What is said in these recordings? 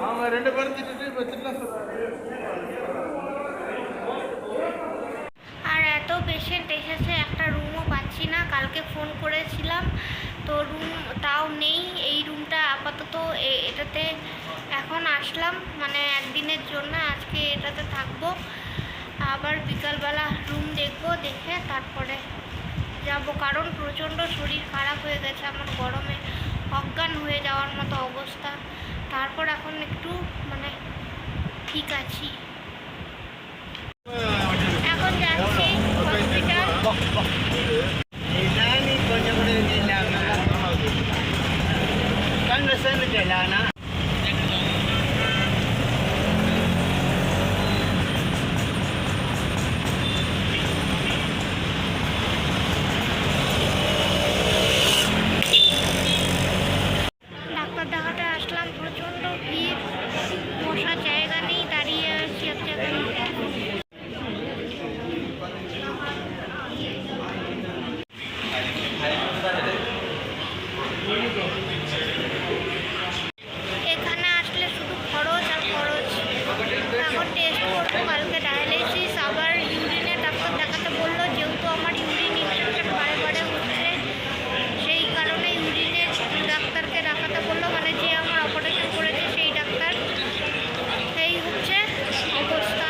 அவங்க ரெண்டு பேரும் திட்டு இப்போ திட்ட சொல்கிறாங்க আর এত পেশেন্ট এসেছে একটা রুমও পাচ্ছি না কালকে ফোন করেছিলাম তো রুম তাও নেই এই রুমটা আপাতত এ- এটাতে এখন আসলাম মানে একদিনের জন্য আজকে এটাতে থাকবো আবার বিকালবেলা রুম দেখবো দেখে তারপরে যাব কারণ প্রচণ্ড শরীর খারাপ হয়ে গেছে আমার গরমে অজ্ঞান হয়ে যাওয়ার মতো অবস্থা তারপর এখন একটু মানে ঠিক আছি। এখন যাচ্ছি হসপিটাল Ilani আসলাম প্রচণ্ড ভিড় বসার জায়গা নেই দাঁড়িয়ে আছি এক জায়গায় এখানে আসলে শুধু খরচ আর খরচ এখন টেস্ট করব কালকে ডায়ালিসিস আবার ইউরিনের ডাক্তার দেখাতে বলল যেহেতু আমার ইউরিন ইনফেকশন বারে বারে হচ্ছে সেই কারণে ইউরিনের ডাক্তারকে দেখাতে বলল মানে যে আমার অপারেশন করেছে সেই ডাক্তার এই হচ্ছে অবস্থা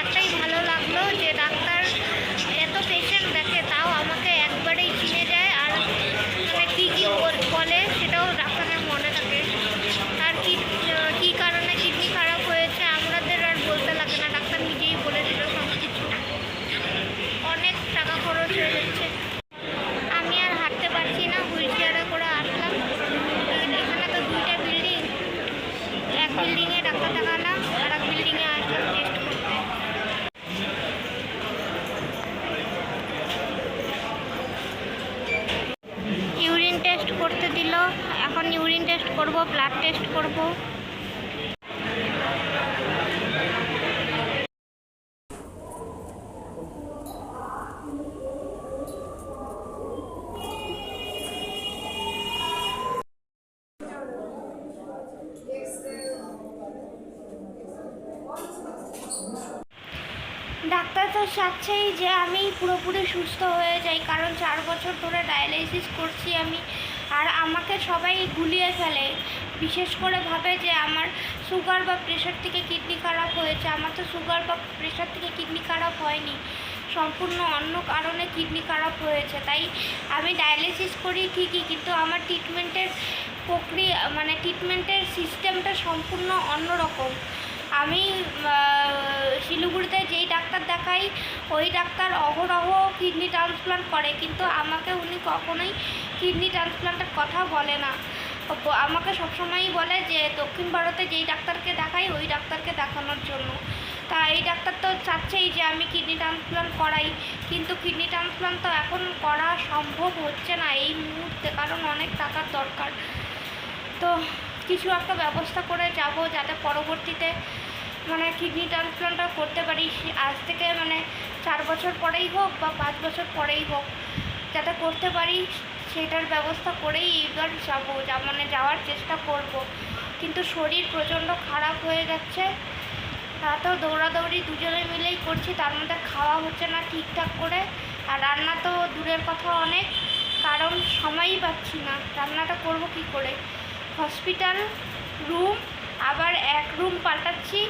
একটাই ভালো লাগল যে ডাক্তার এত পেশেন্ট দেখে তাও আমাকে একবারেই চিনে যায় আর মানে কী কী বল- বলে সেটাও ডাক্তারের মনে থাকে আর কি কী কারণে কিডনি খারাপ হয়েছে আমাদের আর বলতে লাগে না ডাক্তার নিজেই বলে দিল সব কিছু অনেক টাকা খরচ হয়ে যাচ্ছে আমি আর হাঁটতে পারছি না হুইল চেয়ারে করে আসলাম এখানে তো দুইটা বিল্ডিং এক বিল্ডিংয়ে ডাক্তার দেখালাম আর এক বিল্ডিংয়ে আসলাম টেস্ট করতে ইউরিন টেস্ট করতে দিল, এখন ইউরিন টেস্ট করব, ব্লাড টেস্ট করব। ডাক্তার তো চাচ্ছেই যে আমি পুরোপুরি সুস্থ হয়ে যাই, কারণ চার বছর ধরে ডায়ালিসিস করছি আমি। আর আমাকে সবাই গুলিয়ে ফেলে। বিশেষ করে ভাবে যে আমার সুগার বা প্রেশার থেকে কিডনি খারাপ হয়েছে। আমার তো সুগার বা প্রেশার থেকে কিডনি খারাপ হয়নি। সম্পূর্ণ অন্য কারণে কিডনি খারাপ হয়েছে। তাই আমি ডায়ালিসিস করি ঠিকই, কিন্তু আমার ট্রিটমেন্টের প্রক্রিয়া মানে ট্রিটমেন্টের সিস্টেমটা সম্পূর্ণ অন্যরকম। আমি শিলিগুড়িতে যেই ডাক্তার দেখাই, ওই ডাক্তার অহরহ কিডনি ট্রান্সপ্লান্ট করে। কিন্তু আমাকে উনি কখনোই কিডনি ট্রান্সপ্লান্টের কথা বলে না। আমাকে সবসময়ই বলে যে, দক্ষিণ ভারতে যেই ডাক্তারকে দেখাই, ওই ডাক্তারকে দেখানোর জন্য। তা এই ডাক্তার তো চাচ্ছেই যে, আমি কিডনি ট্রান্সপ্লান্ট করাই। কিন্তু কিডনি ট্রান্সপ্লান্ট তো এখন করা সম্ভব হচ্ছে না এই মুহূর্তে, কারণ অনেক টাকার দরকার। তো কিছু একটা ব্যবস্থা করে যাব যাতে পরবর্তীতে মানে কিডনি ট্রান্সপ্লান্টটা করতে পারি আজ থেকে মানে চার বছর পরেই হোক বা পাঁচ বছর পরেই হোক, যাতে করতে পারি সেটার ব্যবস্থা করেই এবার যাব, যা মানে যাওয়ার চেষ্টা করব। কিন্তু শরীর প্রচণ্ড খারাপ হয়ে যাচ্ছে। তা তো দৌড়াদৌড়ি দুজনে মিলেই করছি, তার মধ্যে খাওয়া হচ্ছে না ঠিকঠাক করে, আর রান্না তো দূরের কথা অনেক, কারণ সময়ই পাচ্ছি না। রান্নাটা করব কি করে? হসপিটাল, রুম, আবার এক রুম পাল্টাচ্ছি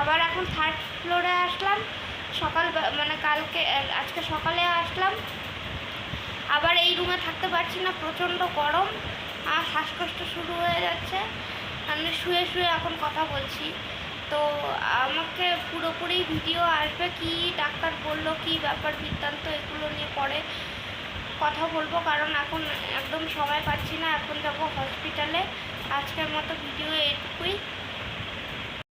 আবার এখন থার্ড ফ্লোরে আসলাম। সকাল মানে কালকে আজকে সকালে আসলাম। আবার এই রুমে থাকতে পারছি না, প্রচণ্ড গরম আর শ্বাসকষ্ট শুরু হয়ে যাচ্ছে। আমি শুয়ে শুয়ে এখন কথা বলছি। তো আমাকে পুরোপুরি ভিডিও আসবে, কি ডাক্তার বলল, কি ব্যাপার বৃত্তান্ত, এগুলো নিয়ে পরে কথা বলব। কারণ এখন একদম সময় পাচ্ছি না, এখন যাব হসপিটালে আজকের মতো ভিডিও এটুকুই।